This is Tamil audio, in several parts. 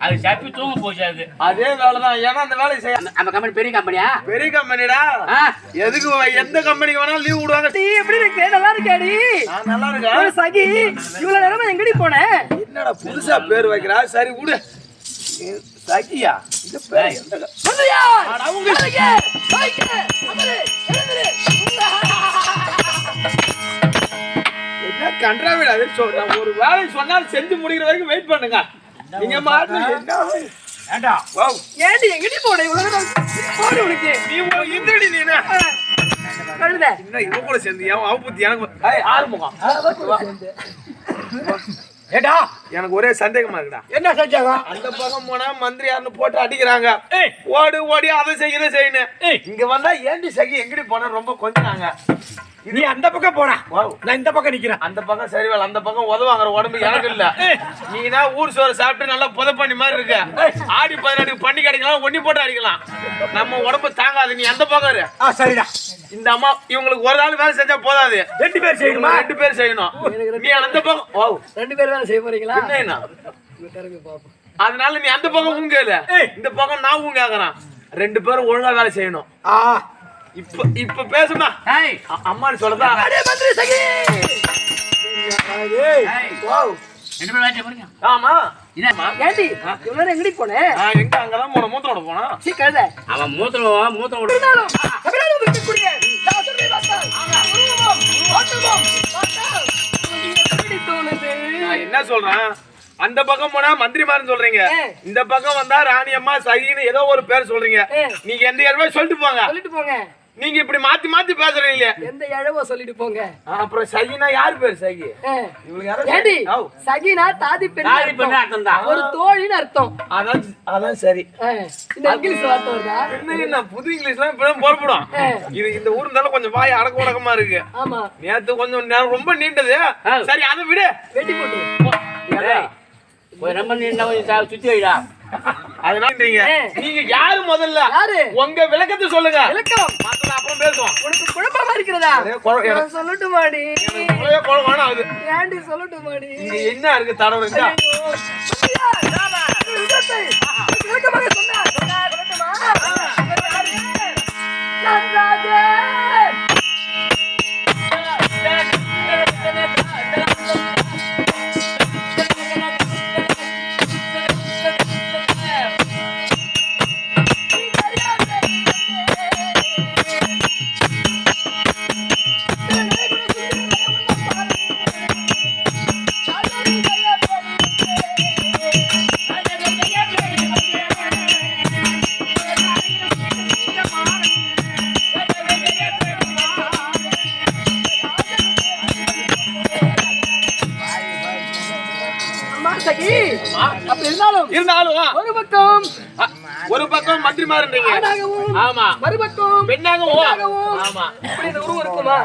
அது- சப்பி தூங்க போச்சு அது. அதே வேலைதான். ஏன்னா அந்த வேலையை செய்ய அந்த- கம்பெனி பெரிய கம்பெனியா பெரிய கம்பெனிடா ஆ, எதுக்கு எந்த கம்பெனிக்கு வேணாலும் லீவ் விடுவாங்க. நீ எப்படி இருக்கு நல்லா இருக்காடி நான் நல்லா ஒரு இருக்கேன் சகி. இவ்வளவு நேரமா எங்கடி போன? என்னடா புதுசா பேர் வைக்கிறா? சரி விடு. சகியா? இது பேர். என்ன கன்றாவிடா? அது சொல் நான் ஒரு வேலை சொன்னால் செஞ்சு முடிக்கிற வரைக்கும் வெயிட் பண்ணுங்க. நீங்க மாட்டு என்ன? ஏண்டா? வாவ் ஏண்டி எங்கடி போன? இவ்வளவு நேரம் போடு உனக்கு. நீ ஒரு இந்தடி நீ என்ன? கழுத. என்ன இவ கூட சேர்ந்து ஏன் அவ புத்தி எனக்கு ஏய் ஆறுமுகம் ஏண்டா? எனக்கு ஒரே சந்தேகமா இருக்குடா. என்ன செஞ்சாங்க அந்த பக்கம் போனா மந்திரி யாருன்னு போட்டு அடிக்கிறாங்க. ஓடு ஓடி அதை செய்ய இதை செய்யணும் இங்க வந்தா ஏண்டி சகி? எங்கடி போன? ரொம்ப கொஞ்சினாங்க. நீ அந்த பக்கம் வாவ். நான் இந்த பக்கம் நிக்கிறேன். அந்த பக்கம் சரி வேலை அந்த பக்கம் உதவாங்கிற உடம்பு எனக்கு இல்ல. நீனா ஊர் சோறு சாப்பிட்டு நல்லா புத பண்ணி மாதிரி இருக்க. ஆடி பதினெட்டுக்கு பண்ணி கிடைக்கலாம் ஒண்ணி போட்டு அடிக்கலாம். நம்ம உடம்பு தாங்காது நீ அந்த பக்கம் சரிடா. இந்த அம்மா இவங்களுக்கு ஒரு நாள் வேலை செஞ்சா போதாது. ரெண்டு பேர் செய்யணுமா? ரெண்டு பேர் செய்யணும். நீ அந்த பக்கம் ஓ ரெண்டு பேரும் தானே செய்ய போறீங்களா? என்ன அதனால நீ அந்த பக்கம் ஊங்கல இந்த பக்கம் நான் ஊங்காக்குறேன் ரெண்டு பேரும் ஒழுங்கா வேலை செய்யணும். ஆ. இப்ப இப்ப பேசுமா ஏய். அ- அம்மான்னு சொல்லதா அடே மந்திரி சகி. ஆமா. எங்கடி போன? எங்க? அங்கதான் போன மூத்தோட போனா சீ கழுத. அவன்? நான் என்ன சொல்றேன்? அந்த பக்கம் போனா மந்திரிமாரன் சொல்றீங்க. இந்த பக்கம் வந்தா ராணி அம்மா சகின்னு ஏதோ ஒரு பேர் சொல்றீங்க. நீங்க எந்த இடமே சொல்லிட்டு போங்க. சொல்லிட்டு போங்க. நீங்க இப்படி மாத்தி மாத்தி பேசுறீங்க எந்த இழவோ சொல்லிட்டு போங்க. அப்புறம் சகினா யார் பேர் சகி? ஓ, சகினா தாதி பெண் தாதி பெண்ணு அர்த்தம் தான். ஒரு தோழின்னு அர்த்தம். அதான் அதான் சரி. இந்த இங்கிலீஷ் வார்த்தை வருதா என்ன புது இங்கிலீஷ்லாம் இப்பதான் புறப்படும். இது இந்த ஊர் இருந்தாலும் கொஞ்சம் வாய் அடக்க உடக்கமா இருக்கு. ஆமா. நேத்து கொஞ்சம் நேரம் ரொம்ப நீண்டது. சரி அதை விடு. வெட்டி போட்டு ரொம்ப நீ என்ன கொஞ்சம் சா- சுத்தி வைடா. அதனால. நீங்க யாரு முதல்ல? யாரு? உங்க விளக்கத்தை சொல்லுங்க. விளக்கம். அப்புறம் பேசுவோம். உனக்கு குழப்பமா இருக்கிறதா அதே குழ- எனக்கு- நான் சொல்லட்டுமாடி ஒரே குழப்பம் வேணாம் அது. ஏண்டி சொல்லட்டுமாடி? இங்க என்ன இருக்கு தடவை விளக்கமாக. ஒரு பக்கம் மாறுன்றீங்க ஆணாகவும் ஆமா. மறுபக்கம் பெண்ணாகவும் ஆமா. இப்படி இந்த உருவம் இருக்குமா?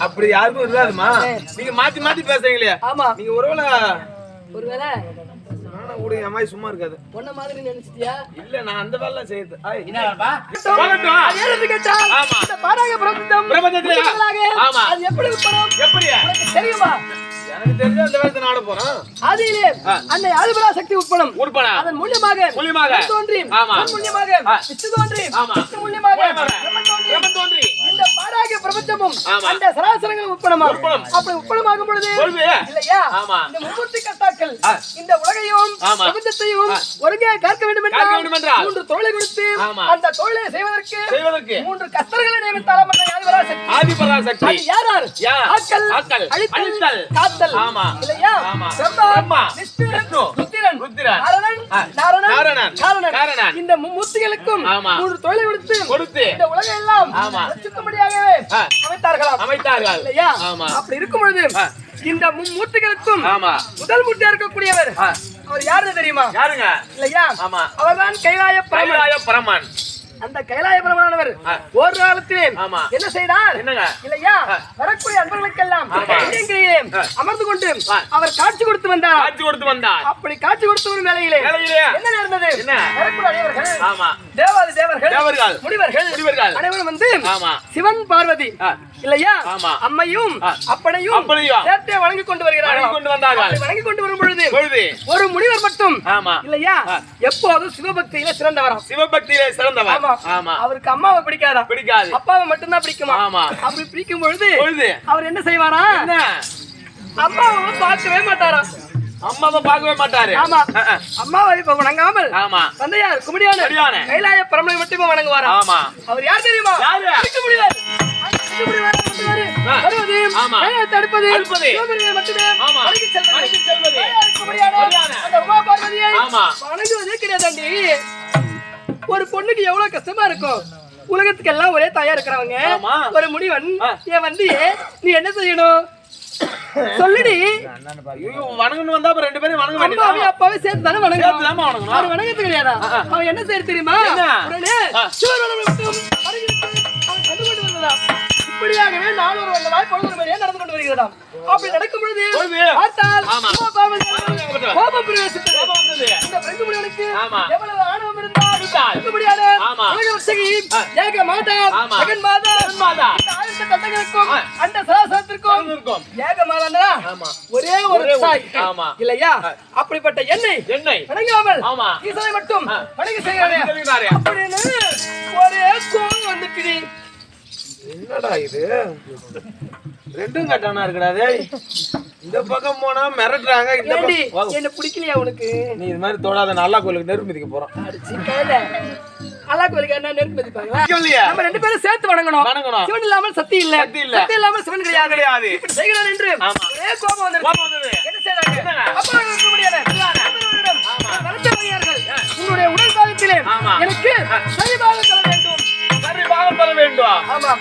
அப்படி யாருக்கும் இருக்காதுமா நீங்க மாத்தி மாத்தி பேசுறீங்களே ஆமா. நீங்க ஒருவேளை ஒருவேளை கூட என் மாதிரி சும்மா இருக்காது. பொண்ண மாதிரி நினைச்சிட்டியா? இல்ல நான் அந்த வேலைலாம் செய்யுது பிரபஞ்சத்திலே. ஆமா. அது எப்படி எப்படி தெரியுமா? அந்த ஆதியிலே. அன்னை ஆதிபரா சக்தி உட்படும் உட்பட அதன் மூலியமாக மூலியமாக. தோன்றி மூலியமாக. விஷ்ணு தோன்றி. விஷ்ணு மூலியமாக இந்த பாடாகிய பிரபஞ்சமும். அந்த சராசரங்களும். அப்படி உட்படமாகும் பொழுது பொழுது. இல்லையா ஆமா. இந்த மும்மூர்த்தி கர்த்தாக்கள் ஆ. இந்த உலகையும் ஆமா. பிரபஞ்சத்தையும் ஒருங்கே காக்க வேண்டும் காக்க வேண்டும் என்றால். மூன்று தொழிலை கொடுத்து. அந்த தொழிலை செய்வதற்கு மூன்று கஸ்தர்களை நியமித்தாலும் அன்னை ஆதிபரா சக்தி ஆதிபரா சக்தி அது யார் யார்? யார்? ஆக்கல், அழித்தல், காத்தல். இல்லையா? பிரம்மா, விஷ்ணு, ருத்திரன், நாரணன், நாரணன், காரணன். இந்த மும்மூர்த்திகளுக்கும். மூன்று தொழிலை கொடுத்து கொடுத்து இந்த உலகம் எல்லாம் அமைத்தார்களாம் அமைத்தார்கள்? இல்லையா? அப்படி இருக்கும் பொழுது. இந்த மும்மூர்த்திகளுக்கும் முதல் மூர்த்தியா இருக்கக்கூடியவர். அவர் யாருன்னு தெரியுமா? யாருங்க? இல்லையா? ஆமா. அவர்தான் கைலாய பரமன். அந்த கைலாய பிரபலமானவர் ஆ. ஒரு காலத்திலே. என்ன செய்தார்? இல்லையா. வரக்கூடிய அன்பர்களுக்கெல்லாம். அமர்ந்து கொண்டு. அவர் காட்சி கொடுத்து வந்தார் காட்சி கொடுத்து வந்தார் அப்படி காட்சி கொடுத்த வேளையிலே வேளையிலே என்ன ஆமா தேவாதி தேவர்கள். முனிவர்கள் முனிவர்கள். அனைவரும் வந்து சிவன் பார்வதி. இல்லையா. அம்மையும். அப்பனையும். சேர்த்தே வணங்கி கொண்டு வருகிறார்கள் கொண்டு வந்தார்கள். வணங்கி கொண்டு வரும் பொழுது ஒரு முனிவர் மட்டும் இல்லையா. எப்போதும் சிவபக்தியில சிறந்தவராம் சிவபக்தியிலே சிறந்தவர் ஆமா ஆமா. அவருக்கு அம்மாவை பிடிக்காதா? பிடிக்காது. அப்பாவை மட்டும்தான் பிடிக்குமா? ஆமா. அப்படி பிடிக்கும் பொழுது. அவர் என்ன செய்வாரா? அம்மாவை பார்க்கவே மாட்டாரா? அம்மாவை பார்க்கவே மாட்டாரு. ஆமா. அஹ், அஹ். அம்மாவை இப்ப வணங்காமல் ஆமா. தந்தையார் குமடியான குமடியான. கைலாய பரமனை மட்டுமே வணங்குவாரா? ஆமா. அவர் யார் தெரியுமா? யாரு? இருக்க முடியாது. மட்டுமே. செல்வது. கிடையாதாண்டி ஒரு பொண்ணுக்கு எவ்வளவு கஷ்டமா இருக்கும் உலகத்துக்கு எல்லாம் ஒரே தாயா இருக்கிறவங்க. ஒரு முனிவன் ஆ. என் வந்து நீ என்ன செய்யணும் சொல்லுடி வணங்கணும் வந்தா ரெண்டு பேரும் வணங்க வேண்டியதா அப்பாவையும் சேர்த்து தானே வணங்கணும் தாம்மா வணங்கணும். வணங்கிறது கிடையாதா. அவன் என்ன செய்ய தெரியுமா? உடனே அவன் கண்டு கொண்டு வந்ததாம். இப்படியாகவே வருடமாய் பொழுது மணியே நடந்து கொண்டு வருகிறதாம் அப்படி நடக்கும் பொழுது. பார்த்தால். கோபம் பிரவேசித்தது. இந்த. எவ்வளவு ஆணவம் இருந்தால் ஏக மாதா தந்தங்களுக்கும். அந்த சராசரத்திற்கும் ஏக ஒரே ஒரு தாய். இல்லையா? அப்படிப்பட்ட எண்ணெய் எண்ணெய் வணங்காமல் ஆமா. ஈசனை மட்டும். வணங்கி செய்கிறாரே. அப்படின்னு ஒரே வந்துட்டு என்னடா இது? ரெண்டும் கட்டானா இருக்குடா டேய். இந்த பக்கம் போனா மிரட்டுறாங்க இந்த பக்கம். என்ன பிடிக்கலையா உனக்கு? நீ இது மாதிரி தொடாத நல்லா கோயிலுக்கு நெருப்பு மிதிக்க போறோம். அல்லா கோயிலுக்கு என்ன நெருப்பு மதிப்பாங்களா இல்லையா நம்ம ரெண்டு பேரும் சேர்த்து வணங்கணும். சிவன் இல்லாமல் சக்தி இல்ல சக்தி இல்ல. சக்தி இல்லாமல் சிவன் கிடையாது கிடையாது செய்கிறான் என்று. ஒரே கோபம் வந்தது என்ன? என்னங்க? அப்பா முடியாது. உன்னுடைய உடல் பாகத்திலே. எனக்கு சரி பாகம் தர வேண்டும் சரி பாகம் பெற வேண்டும் ஆமா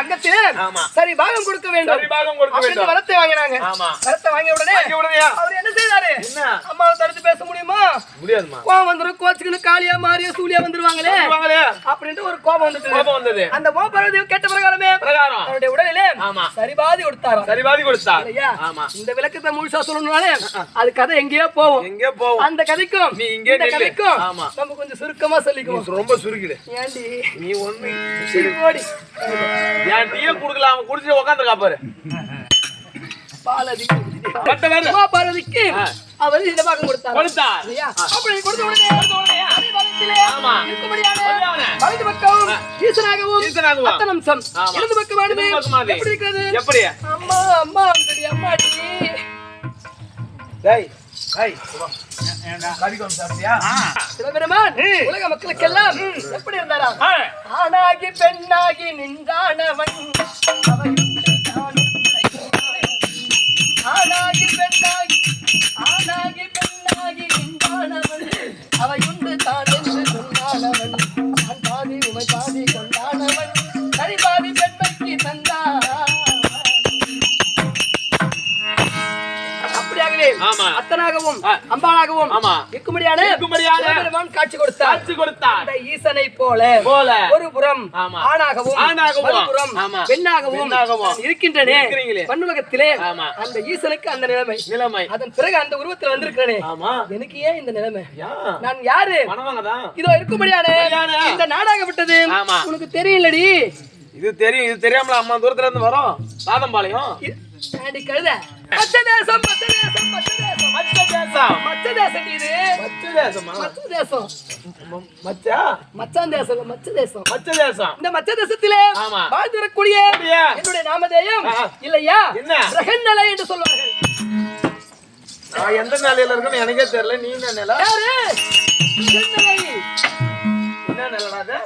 அங்கத்திலே ஆமா. சரி பாகம் கொடுக்க வேண்டும். சரி பாகம் கொடுக்க வேண்டும். வரத்தை வாங்கினாங்க. ஆமா. வரத்தை வாங்கிய உடனே விடுறியா அவர் என்ன செய்தாரு? என்ன? அம்மாவை தடுத்து பேச முடியுமா? முடியாதுமா கோவம் வந்துரும் கோச்சுக்குன்னு காளியா மாறியா சூலியா வந்துருவாங்களே? வாங்களே அப்படின்ட்டு ஒரு கோபம் வந்துட்டு கோபம் வந்தது. அந்த கோபரதி கேட்ட பிரகாரமே பிரகாரம். அவருடைய உடலிலே ஆமா. சரிபாதி கொடுத்தாராம். சரி பாதி கொடுத்தா இல்லையா? ஆமா. இந்த விளக்கத்தை முழுசா சொல்லணும்னாலே அது கதை எங்கேயோ போகும். எங்கே போவோம் அந்த கதைக்கும் நீ இங்கே. கதைக்கும் ஆமா. நம்ம கொஞ்சம் சுருக்கமா சொல்லிக்குவோம். ரொம்ப சுருக்கிடு ஏண்டி நீ ஒண்ணு சரி, ஓடி. என் டீயை குடுக்கல அவன் குடிச்சிட்டு உட்காந்துருக்கா பாரு. பார்வதிக்கு. அவர் இந்த பாகம் கொடுத்தார். கொடுத்தா. இல்லையா? அப்படி கொடுத்த உடனே. வலது பக்கம் ஈசனாகவும். அத்தனம்சம். இடது. எப்படி இருக்கிறது? எப்படி? அம்மா அம்மா டேய் டேய் சிவபெருமான் உலக மக்களுக்கெல்லாம் எப்படி இருந்தாரா ஆணாகி பெண்ணாகி நின்றானவன். அவன் ஆணாகி பெண்ணாகி ஆணாகி பெண்ணாகி நின்றானவன். அவையுண்டு தான். அத்தனாகவும். அம்பாளாகவும். இருக்கும்படியான இருக்கும்படியான காட்சி கொடுத்தார். காட்சி கொடுத்தார். அந்த ஈசனை போல போல. ஒரு புறம். ஆணாகவும் ஆணாகவும், மறுபுறம். பெண்ணாகவும் இருக்கின்றனே. மண்ணுலகத்திலே. அந்த ஈசனுக்கு அந்த நிலைமை. நிலைமை. அதன் பிறகு அந்த உருவத்தில் வந்திருக்கிறேனே. ஆமா. எனக்கு ஏன் இந்த நிலைமை? நான் யாரு? இதோ இருக்கும்படியான இந்த நாடாகப்பட்டது ஆமா. உனக்கு தெரியலடி இது தெரியும் இது தெரியாமல அம்மா தூரத்துல இருந்து வரோம்? சாதம்பாளையம் கழுத? மச்ச தேசம் மச்ச தேசம் மச்ச தேசம் மச்ச தேசம் மச்ச தேசம் இது. மச்ச தேசமா மச்ச தேசம் மச்சா? மச்சான் தேசம் மச்ச தேசம் மச்ச தேசம் இந்த மச்ச தேசத்திலே. வாழ்ந்து வரக்கூடிய? என்னுடைய நாமதேயம். இல்லையா? என்ன? பிரகன்னலை என்று சொல்வார்கள். நான் எந்த நிலையில இருக்கேன்னு எனக்கே தெரியல. நீ என்ன நிலை? என்ன பிரகநிலை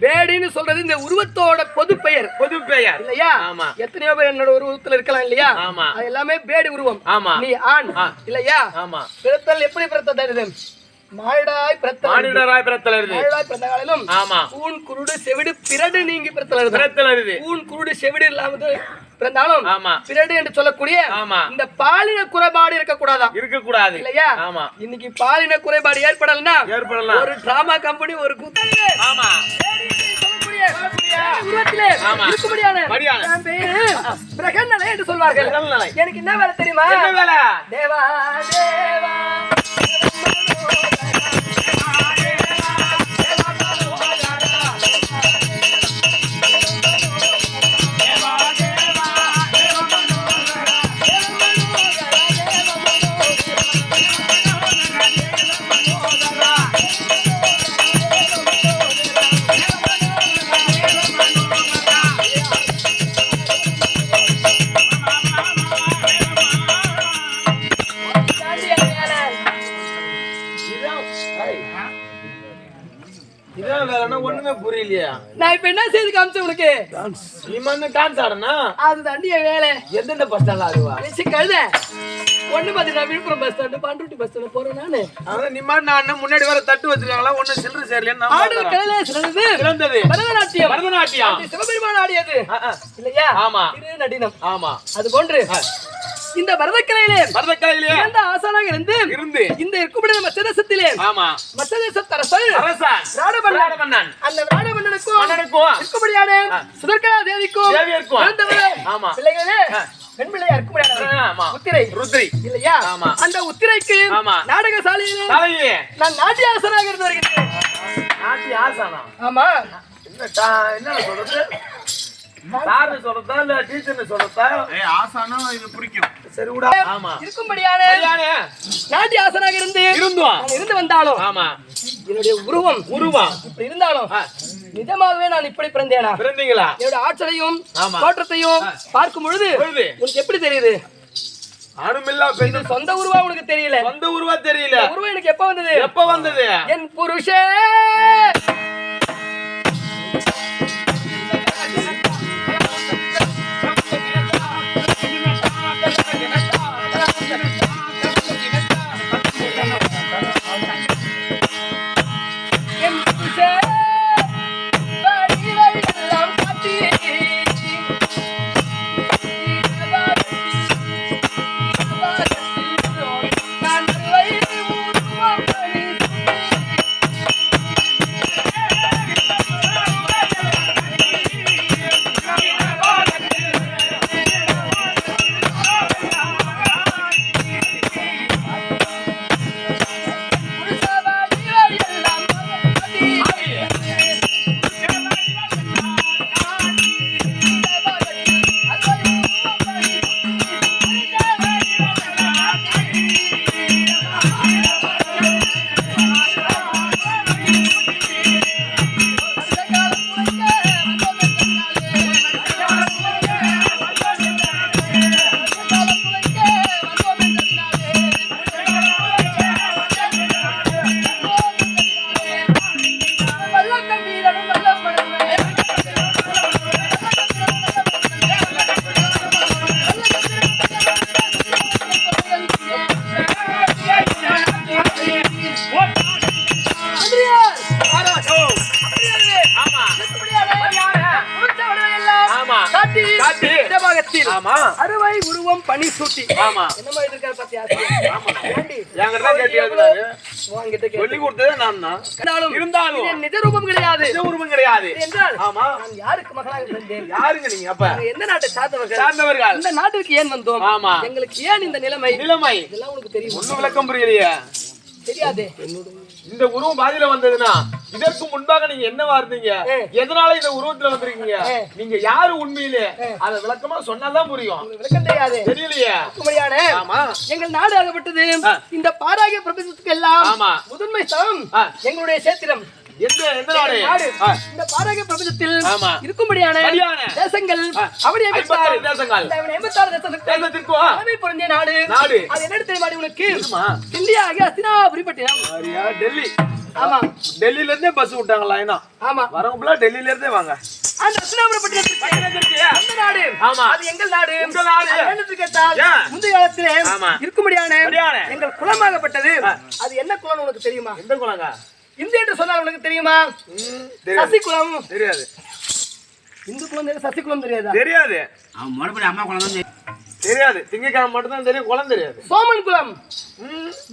வேடின்னு சொல்றது இந்த உருவத்தோட பொது பெயர் பொது பெயர் இல்லையா? ஆமா. எத்தனையோ பேர் என்னோட உருவத்துல இருக்கலாம் இல்லையா? ஆமா. அது எல்லாமே பேடி உருவம். ஆமா. நீ ஆண். இல்லையா? ஆமா. பிறத்தல் எப்படி பிறத்தது மானிடராய் பிறந்த ஆமா. ஊன் குருடு செவிடு பிறடு நீங்கி பிறத்தல் எழுது பிறத்தல இருந்து ஊன் குருடு செவிடு இல்லாமது பிறந்தாலும் ஆமா. பிறடு என்று சொல்லக்கூடிய ஆமா. இந்த பாலின குறைபாடு இருக்க கூடாதாம் இருக்க கூடாது இல்லையா? ஆமா. இன்னைக்கு பாலின குறைபாடு ஏற்படலன்னா ஏற்படலாம். ஒரு டிராமா கம்பெனி ஒரு குத்தகை. ஆமா. எனக்கு என்ன வேலை தெரியுமா? தேவா காமிச்சேன் உனக்கு. நீ டான்ஸ் ஆடனா? அது தண்டிய வேலை. எந்தெந்த பஸ் ஸ்டாண்ட்ல ஆடுவா? கழுத. ஒண்ணு பாத்தீங்கன்னா Villupuram bus stand Panruti bus stand போறேன் நானு. அதான் நீ மாதிரி நான் முன்னாடி வர தட்டு வச்சிருக்காங்களா? ஒண்ணு சில்லற சேரலைன்னு பார்க்கறேன். கலையில சிறந்தது? சிறந்தது. பரதநாட்டியம். பரதநாட்டியம். சிவபெருமான் ஆடியது. இல்லையா? ஆமா. நடினம். ஆமா. அது போன்று. இந்த பரதக்கலையிலே பரதக்காயிலே சிறந்த ஆசனாக இருந்து இருந்து இந்த இருக்கும்படி நம்ம சிரசத்திலே ஆமா. மற்ற தேசத்தரசர் அரசன். ராடமன்னன் அந்த ராடமன்னனுக்கும் மன்னனுக்கும். இருக்கும்படியான சுதர்கா தேவிக்கும் தேவியருக்கும். பிறந்தவர். ஆமா. பிள்ளைகளே பெண் பிள்ளையா இருக்கும்படியான ஆமா. உத்திரை. ருத்ரி. இல்லையா? ஆமா. அந்த உத்திரைக்கு. நாடக சாலையிலே நான் நாட்டியாசனாக இருந்து வருகிறேன். நாட்டி ஆசானா? ஆமா. என்ன என்ன சொல்றது? சார்னு சொல்றதா இல்ல டீச்சர்னு சொல்றதா இது பிடிக்கும். சரி விடா. ஆமா. இருக்கும்படியான சரியானே. நாட்டியாசனாக இருந்து இருந்தோம் நான் இருந்து வந்தாலும் ஆமா. என்னுடைய உருவம் உருவம் இப்படி இருந்தாலும் நிஜமாகவே நான் இப்படி பிறந்தேனா? பிறந்தீங்களா? என்னோட ஆற்றலையும். தோற்றத்தையும் பார்க்கும் பொழுது பொழுது. உனக்கு எப்படி தெரியுது? ஆணுமில்லா பெண் இது சொந்த உருவா உனக்கு தெரியல. சொந்த உருவா தெரியல. உருவம் எனக்கு எப்ப வந்தது? எப்ப வந்தது? என் புருஷே! சொல்லி கொடுத்ததே நான் தான். இருந்தாலும் நிஜ ரூபம் கிடையாது. நிஜ உருவம் கிடையாது. இது என்றால் ஆமா. நான் யாருக்கு மகனாக பிறந்தேன்? யாருங்க நீங்க அப்ப? நாங்கள் எந்த நாட்டை சார்ந்தவர்கள்? சார்ந்தவர்கள். இந்த நாட்டிற்கு ஏன் வந்தோம்? ஆமா. எங்களுக்கு ஏன் இந்த நிலைமை? நிலைமை. இதெல்லாம் உனக்கு தெரியும். ஒண்ணும் விளக்கம் புரியலையே. தெரியாது. இந்த உருவம் பாதியில வந்ததுன்னா இதற்கு முன்பாக நீங்க என்னவா இருந்தீங்க. எதனால இந்த உருவத்துல வந்திருக்கீங்க. நீங்க யாரு உண்மையிலே? அத விளக்கமா சொன்னாதான் புரியும். விளக்கம் தெரியாது. தெரியலையே. ஆமா. எங்கள் நாடு ஆகப்பட்டது. இந்த பாராகிய பிரபஞ்சத்துக்கு எல்லாம் ஆமா. முதன்மை ஆ. எங்களுடைய சேத்திரம். இந்த பாராகிய பிரபஞ்சத்தில். இருக்கும்படியான. தேசங்கள் தலைமை பொருந்திய நாடு. அது என்ன தெரியுமா உனக்கு? ஆகிய அஸ்தினாபுரிப்பட்டினம் டெல்லி. ஆமா. டெல்லில இருந்தே பஸ் விட்டாங்க லைனா ஆமா. வரவங்களா டெல்லில இருந்தே வாங்க. அந்த அஸ்தினாபுரிப்பட்டினத்துக்கு அந்த நாடு. ஆமா. அது எங்கள் நாடு. உங்கள் நாடு. கேட்டால்? முந்தைய காலத்திலே. இருக்கும்படியான. எங்கள் குலமாகப்பட்டது. அது என்ன குலம் உனக்கு தெரியுமா? எந்த குளங்க இந்து என்று சொன்னால் உனக்கு தெரியுமா? ம், தெரியாது. குலம் இந்து குலம் தெரியாது சசி குலம் தெரியாதா? தெரியாது. அவன் முறைப்படி அம்மா குழந்தை தெரியாது. திங்கக்கிழமை மட்டும் தான் தெரியும் குளம் தெரியாது. சோமன் குலம்.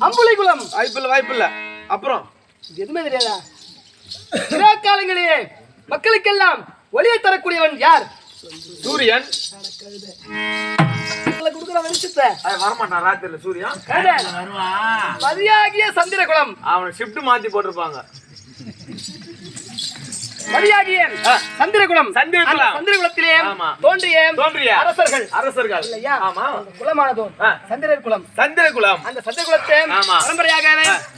அம்புலி குலம். வாய்ப்பில்லை வாய்ப்பில்லை அப்புறம்? எதுவுமே தெரியாதா? விழா காலங்களிலே மக்களுக்கெல்லாம் ஒளியை தரக்கூடியவன் யார்? சூரியன். உங்களை கொடுக்குற வெளிச்சத்தை வரமாட்டான் ராத்திரில சூரியன். வருவான். மதியாகிய சந்திரகுலம். அவன் ஷிஃப்ட் மாத்தி போட்டிருப்பாங்க. மதியாகிய சந்திரகுலம் சந்திரகுலம். சந்திரகுலத்திலே. தோன்றிய தோன்றிய அரசர்கள் அரசர்கள் இல்லையா ஆமா குலமானதோ. சந்திரர் குலம் சந்திரகுலம் அந்த சந்திரகுலத்தை. பரம்பரையாக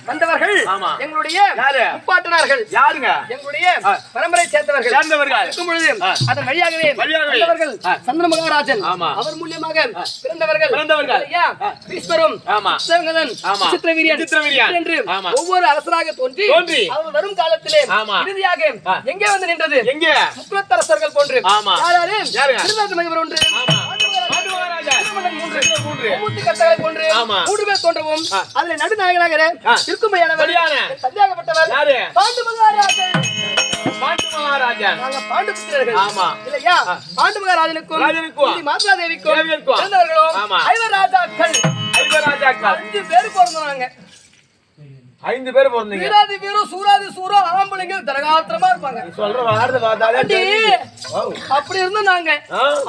வந்தவர்கள். எங்களுடைய? முப்பாட்டனார்கள் யாருங்க எங்களுடைய பரம்பரை சேர்ந்தவர்கள் சேர்ந்தவர்கள் இருக்கும் பொழுது. அதன் வழியாகவே வழியாகவே. வந்தவர்கள் ஆ. சந்திர மகாராஜன். அவர் மூலியமாக பிறந்தவர்கள் பிறந்தவர்கள். பீஷ்மரும் ஆமா. ஆமா. சித்திரவீரியன் சித்திரவீரியன். என்று. ஒவ்வொரு அரசராக தோன்றி தோன்றி. அவர் வரும் காலத்திலே ஆமா. இறுதியாக. எங்கே வந்து நின்றது எங்க முக்குலத்தரசர்கள் போன்று ஆமா. யாராரு யாருங்க? திருநாட்டுமகவர் ஒன்று மூன்று. பேர் தோன்றவும். அதுல நடுநாயகனாக சரியான. சந்தியாகப்பட்டவர் யாரு? பாண்டு மகாராஜன் பாண்டு மகாராஜன் நாங்க பாண்டு புத்திரர்கள் ஆமா. இல்லையா பாண்டு மகாராஜனுக்கும் ராஜனுக்கும். குந்தி மாத்ரா தேவிக்கும். பிறந்தவர்களும் ஆமா. ஐவர் ராஜாக்கள் அஞ்சு பேர் பிறந்தாங்க ஐந்து பேர் பிறந்தீங்க. வீராதி வீரம் சூராதி சூரம் ஆம்பளைங்க தரகாத்திரமா இருப்பாங்க. சொல்ற வார்த்தை பார்த்தாலே. அப்படி இருந்தோம் நாங்க?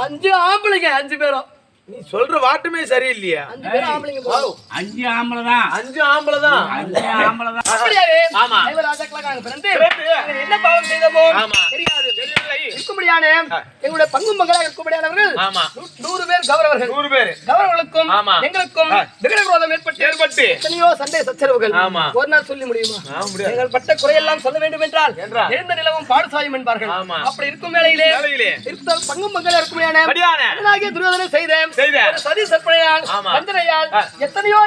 அஞ்சு ஆம்பளைங்க அஞ்சு பேரும். நீ சொல்ற வாட்டுமே சரியில்லையா. அஞ்சு ஆம்பளை தான் அஞ்சு ஆம்பளை தான் அஞ்சு ஆம்பளை தான் ஆமா. என்ன பாவம் செய்தோமோ ஆமா. தெரியாது. இருக்கும்படியான எங்களுடைய பங்கு மகளாக இருக்கும்படியானவர்கள் ஆமா நூ- நூறு பேர் கௌரவர்கள் நூறு பேரு கௌரவர்களுக்கும் ஆமா. எங்களுக்கும் ஆ. விகடவிரோதம் ஏற்பட்டு ஏற்பட்டு எத்தனையோ சண்டை சச்சரவுகள் ஆமா. ஒரு நாள் சொல்லி முடியுமா. எங்கள் பட்ட குறையெல்லாம் சொல்ல வேண்டும் என்றால். எழுந்த நிலவும் பாடுசாயும் என்பார்கள். அப்படி இருக்கும் வேளையிலே வேளையிலே. இருக்க பங்கும் மகள் இருக்குமையான படியான. மகனாகிய துரியோதனை சதி சற்பனையால். வஞ்சனையால். எத்தனையோ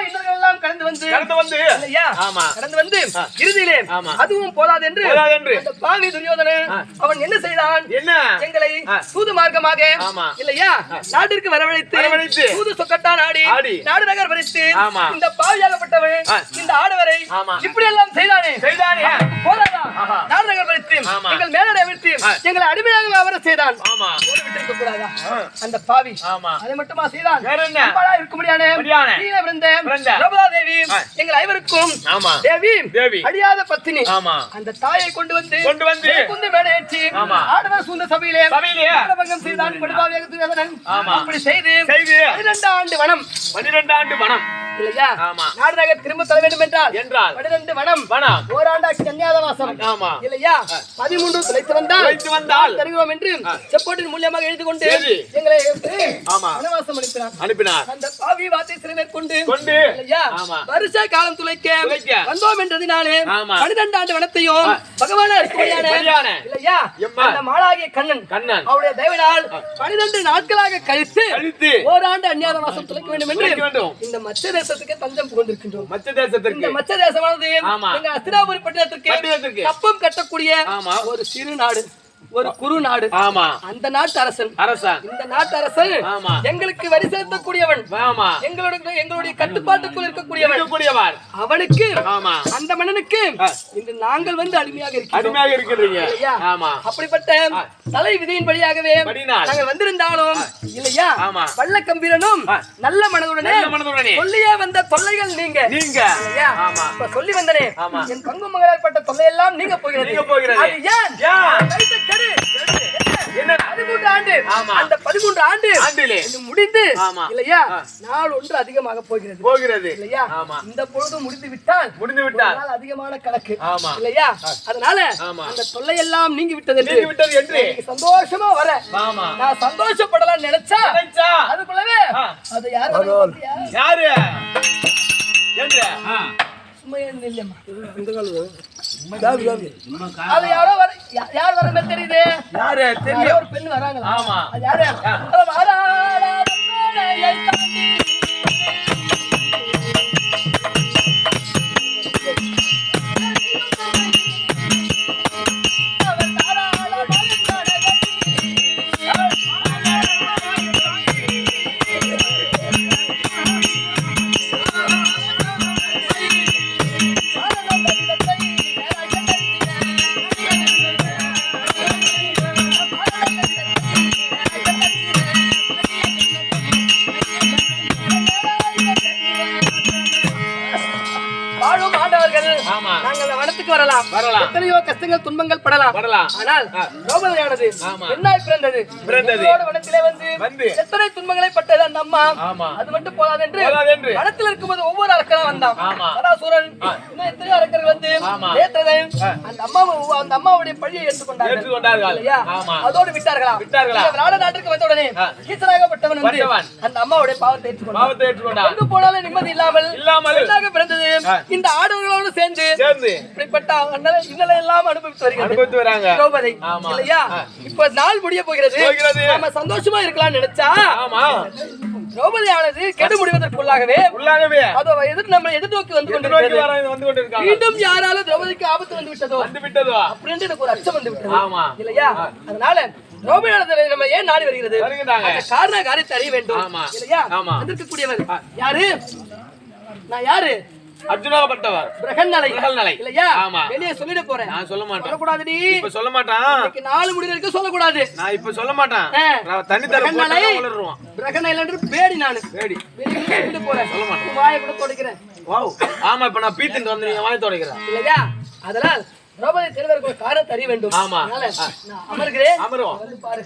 கடந்து வந்து கடந்து வந்து இல்லையா ஆமா. கடந்து வந்து இறுதியிலே. அதுவும் போதாது என்று போதாது என்று. அந்த பாவி துரியோதனன். அவன் என்ன செய்தான் என்ன எங்களை. தூது மார்க்கமாக. இல்லையா நாட்டிற்கு வரவழைத்து வரவழைத்து. தூது சொக்கட்டான் ஆடி. நாடு நகர் பறித்து. இந்த பாவியாகப்பட்டவன். இந்த ஆடவரை. இப்படி எல்லாம் செய்தானே செய்தானே ஆஹா. நாடு நகர் பறித்து. எங்கள் மேலடை அவிழ்த்து ஆ. எங்களை அடிமையாக அவரை செய்தான் ஆமா. அந்த பாவி ஆமா அதை மட்டுமா செய்தான் வேற என்ன? அம்பாளா இருக்கும்படியான முடியானே. கீழே விழுந்த விழுந்த. திரௌபதா தேவி ஆ. எங்கள் ஐவருக்கும் ஆமா தேவி தேவி. அழியாத பத்தினி ஆமா அந்த தாயை கொண்டு வந்து கொண்டு வந்து குந்து மேடையேற்றி ஆமா. ஆடவர் சூழ்ந்த சபையிலே சபையிலே. ஆடபங்கம் செய்தான் ஆமா. அப்படி செய்து செய்து பன்னிரண்டு ஆண்டு வனம் பன்னிரெண்டு ஆண்டு மனம் இல்லையா. நாடு நகர் திரும்ப தர வேண்டும் என்றால்? என்றால் பன்னிரண்டு வனம் வனம். ஓராண்டா கன்னியாதவாசம் ஆமா. இல்லையா? பதிமூன்று துளைத்து வந்தால் துளைத்து வந்தால் தருகிறோம் என்று செப்போட்டின் மூலியமாக எழுதி. கொண்டு. எங்களை ஆமா. வனவாசம் அனுப்பினார். அனுப்பினார். அந்த பாவி வார்த்தை சிறை மேற்கொண்டு கொண்டு இல்லையா? வருஷ காலம் துளைக்க. வந்தோம் என்றதினாலே ஆமா. பன்னிரண்டு ஆண்டு வனத்தையும் பகவானா இல்லையா. அந்த மாளாகிய கண்ணன் கண்ணன். அவருடைய தயவினால் பனிரெண்டு நாட்களாக கழித்து ஓராண்டு அந்நியாத வாசம் துளைக்க வேண்டும் என்று. இந்த மச்ச தேசத்துக்கு தஞ்சம் புகுந்திருக்கின்றோம் மச்ச இந்த தேசத்திற்கு மச்ச தேசமானது. எங்க அஸ்திராபுரி பட்டணத்திற்கு. கப்பம் கட்டக்கூடிய. ஒரு சிறு நாடு ஒரு குறு நாடு. ஆமா. அந்த நாட்டு அரசன். அரசன். இந்த நாட்டு அரசன் ஆமா. எங்களுக்கு வரி செலுத்தக்கூடியவன். ஆமா. எங்களுடைய எங்களுடைய கட்டுப்பாட்டுக்குள் இருக்கக்கூடியவன். இருக்கக்கூடியவர். அவனுக்கு ஆமா. அந்த மன்னனுக்கு. இன்று நாங்கள் வந்து அடிமையாக இருக்கிறோம். அருமையாக இருக்கிறீங்க? ஆமா. அப்படிப்பட்ட தலை விதியின் படியாகவே. நாங்கள் வந்திருந்தாலும் இல்லையா? ஆமா. வல்ல கம்பீரனும். நல்ல மனதுடனே மனதுடனே. சொல்லியே வந்த தொல்லைகள் நீங்க. நீங்க? ஆமா. சொல்லி வந்தனே. என் பங்கு மகளாற்பட்ட தொல்லையெல்லாம் நீங்க போகிறது. நீங்க போகிறது. அது ஏன்? பதிமூன்று ஆண்டு. ஆமா. அந்த பதிமூன்று ஆண்டு ஆண்டிலே. முடிந்து. இல்லையா. நாள் ஒன்று அதிகமாக போகிறது. போகிறது. இல்லையா? ஆமா. இந்த பொழுது முடிந்து விட்டால் முடிந்து நாள் அதிகமான கணக்கு. ஆமா. இல்லையா? அதனால ஆமா. அந்த தொல்லை எல்லாம் நீங்கி விட்டது என்று நீங்கி விட்டது என்று சந்தோஷமா வர. ஆமா. நான் சந்தோஷப்படலாம் நினைச்சா நினைச்சா? அதுக்குள்ளவே. அது யாரு என்று? சும்மா இல்லையம்மா. அது யாரோ வர யார் வர மாதிரி தெரியுது? யாரு? தெரியும் ஒரு பெண் வராங்களா? ஆமா. யாரு? எத்தனையோ கஷ்டங்கள் துன்பங்கள் படலாம் படலாம். ஆனால் ஆமா. என்னாய் பிறந்தது பிறந்தது. வனத்திலே வந்து வந்து. எத்தனை துன்பங்களை பட்டது அந்த அம்மா. அது மட்டும் போதாதென்று போதாதென்று. வனத்தில் இருக்கும்போது ஒவ்வொரு அரக்கனா வந்தான். சதாசுரன் இன்னும் எத்தனையோ அரக்கர்கள் வந்து. நேத்திரன் அந்த அம்மாவை அந்த அம்மாவுடைய பழியை ஏற்றுக்கொண்டார்கள். அதோடு விட்டார்களா விட்டார்களா? நாட நாட்டுக்கு வந்த உடனே ஆ. ஈசனாகப்பட்டவன் வந்து. அந்த அம்மாவுடைய பாவத்தை ஏற்றுக்கொண்டான் பாவத்தை ஏற்றுக்கொண்டான் எங்கு போனாலும் நிம்மதி இல்லாமல் இல்லாமல். பிறந்தது. இந்த ஆடவர்களோடு சேர்ந்து சேர்ந்து இப்படிப்பட்ட அண்ணல- இன்னலை எல்லாம் அனுபவித்து வருகிறது. அனுபவித்து வராங்க. திரௌபதி. இல்லையா. இப்ப நாள் முடிய போகிறது. போகிறது. நம்ம சந்தோஷமா இருக்கலாம்னு நினைச்சா ஆமா. திரௌபதியானது கெடு முடிவதற்குள்ளாகவே உள்ளாகவே. அதோ எதிர் நம்ம எதிர்நோக்கி வந்து கொண்டிருக்காங்க. மீண்டும் யாராலும் திரௌபதிக்கு ஆபத்து வந்து விட்டதோ வந்து விட்டதோ அப்படின்னு எனக்கு ஒரு அச்சம் வந்து விட்டது. ஆமா. இல்லையா? அதனால திரௌபதியானது நம்ம ஏன் நாடி வருகிறது? காரண காரியத்தை அறிய வேண்டும். இல்லையா. வந்திருக்கக்கூடியவர். யாரு? நான் யாரு? அர்ஜுனாகப்பட்டவர். பிரகன்னலை பிரகன்னலை. இல்லையா? ஆமா. வெளியே சொல்லிட போறேன். நான் சொல்ல மாட்டேன். சொல்லக்கூடாதுடி. இப்ப சொல்ல மாட்டான். இன்னைக்கு நாலு முடி வரைக்கும் சொல்லக்கூடாது. நான் இப்ப சொல்ல மாட்டேன். நான் தண்ணி தர பிரகன்னலை போட்டு வளருவான் பிரகன்னைலன்று பேடி நானு. வேடி வெளியே சொல்லிட்டு போறேன். சொல்ல மாட்டேன். வாயை கூட துடைக்கிறேன். வாவ். ஆமா இப்ப நான் பீத்துட்டு வந்து நீங்க தொடக்கிறேன். இல்லையா? அதனால் திரௌபதி திருவருக்கு காரணத்தை அறிய வேண்டும். ஆமா. நான் அமர்கிறேன். அமருவோம். பாரு